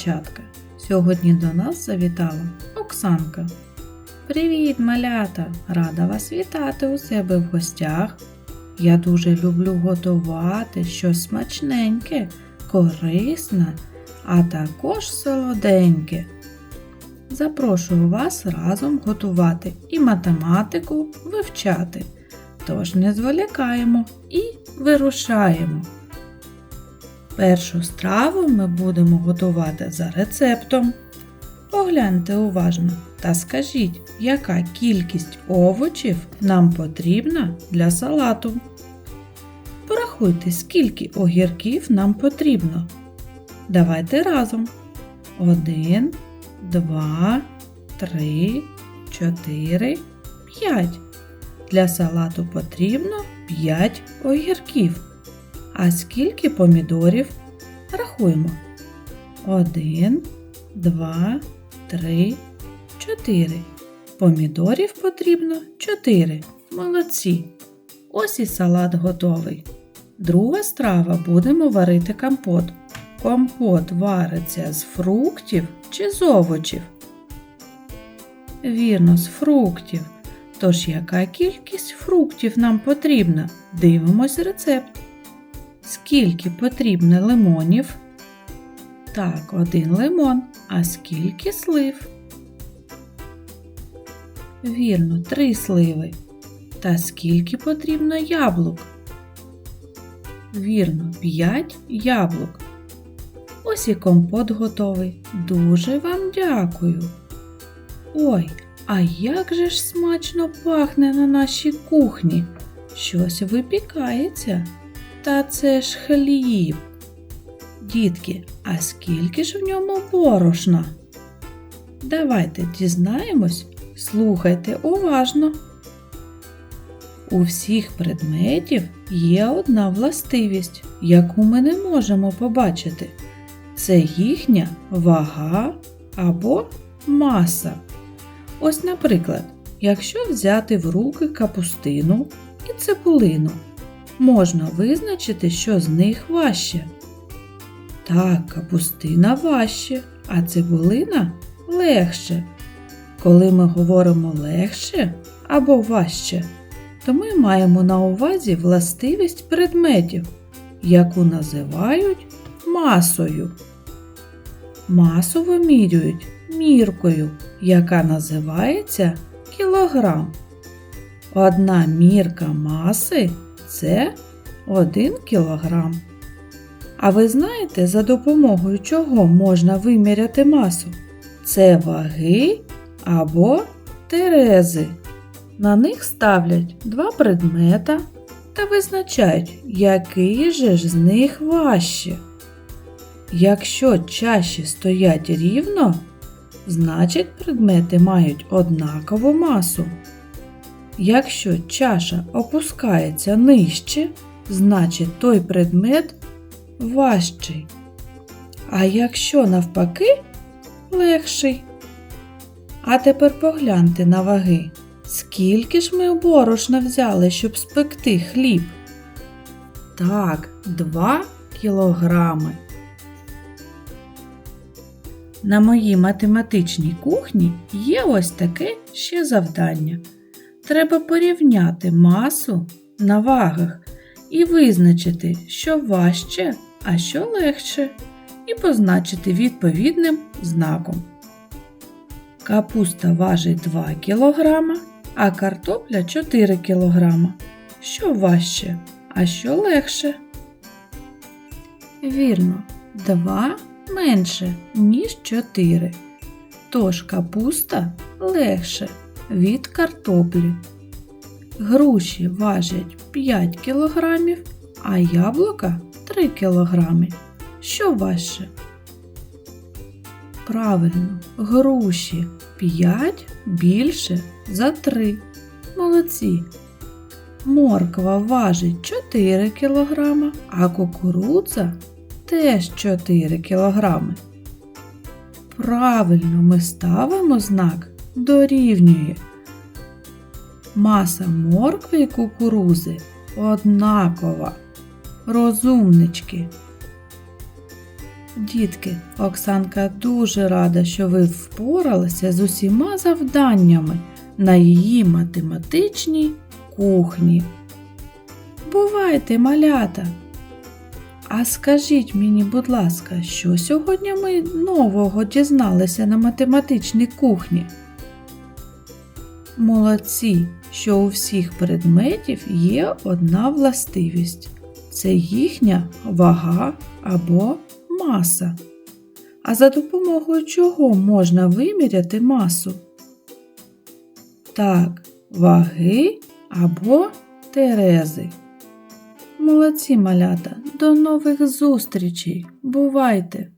дівчатка. Сьогодні до нас завітала Оксанка. Привіт, малята! Рада вас вітати у себе в гостях. Я дуже люблю готувати щось смачненьке, корисне, а також солоденьке. Запрошую вас разом готувати і математику вивчати. Тож не зволікаємо і вирушаємо. Першу страву ми будемо готувати за рецептом. Погляньте уважно та скажіть, яка кількість овочів нам потрібна для салату. Порахуйте, скільки огірків нам потрібно. Давайте разом. Один, два, три, чотири, п'ять. Для салату потрібно 5 огірків. А скільки помідорів? Рахуємо. 1, 2, 3, 4. Помідорів потрібно 4. Молодці. Ось і салат готовий. Друга страва будемо варити компот. Компот вариться з фруктів чи з овочів? Вірно, з фруктів. Тож яка кількість фруктів нам потрібна? Дивимось рецепт. Скільки потрібно лимонів? Так, один лимон. А скільки слив? Вірно, три сливи. Та скільки потрібно яблук? Вірно, п'ять яблук. Ось і компот готовий. Дуже вам дякую. Ой, а як же ж смачно пахне на нашій кухні? Щось випікається. Та це ж хліб. Дітки, а скільки ж в ньому борошна? Давайте дізнаємось, слухайте уважно. У всіх предметів є одна властивість, яку ми не можемо побачити. Це їхня вага або маса. Ось, наприклад, якщо взяти в руки капустину і цибулину, можна визначити, що з них важче. Так, капустина важче, а цибулина легше. Коли ми говоримо легше або важче, то ми маємо на увазі властивість предметів, яку називають масою. Масу вимірюють міркою, яка називається кілограм. Одна мірка маси це 1 кілограм. А ви знаєте, за допомогою чого можна виміряти масу? Це ваги або терези. На них ставлять два предмета та визначають, який же ж з них важче. Якщо чаші стоять рівно, значить предмети мають однакову масу. Якщо чаша опускається нижче, значить той предмет важчий. А якщо навпаки легший. А тепер погляньте на ваги. Скільки ж ми борошна взяли, щоб спекти хліб? Так, 2 кілограми. На моїй математичній кухні є ось таке ще завдання. Треба порівняти масу на вагах і визначити, що важче, а що легше, і позначити відповідним знаком. Капуста важить 2 кг, а картопля 4 кг. Що важче, а що легше? Вірно, 2 менше, ніж 4. Тож капуста легше від картоплі. Груші важать 5 кг, а яблука 3 кг. Що важче? Правильно, груші 5 більше за 3. Молодці. Морква важить 4 кг, а кукурудза теж 4 кг. Правильно ми ставимо знак дорівнює. Маса моркви і кукурузи однакова. Розумнички. Дітки, Оксанка дуже рада, що ви впоралися з усіма завданнями на її математичній кухні. Бувайте, малята! А скажіть мені, будь ласка, що сьогодні ми нового дізналися на математичній кухні? Молодці, що у всіх предметів є одна властивість це їхня вага або маса. А за допомогою чого можна виміряти масу? Так, ваги або терези. Молодці малята, до нових зустрічей. Бувайте!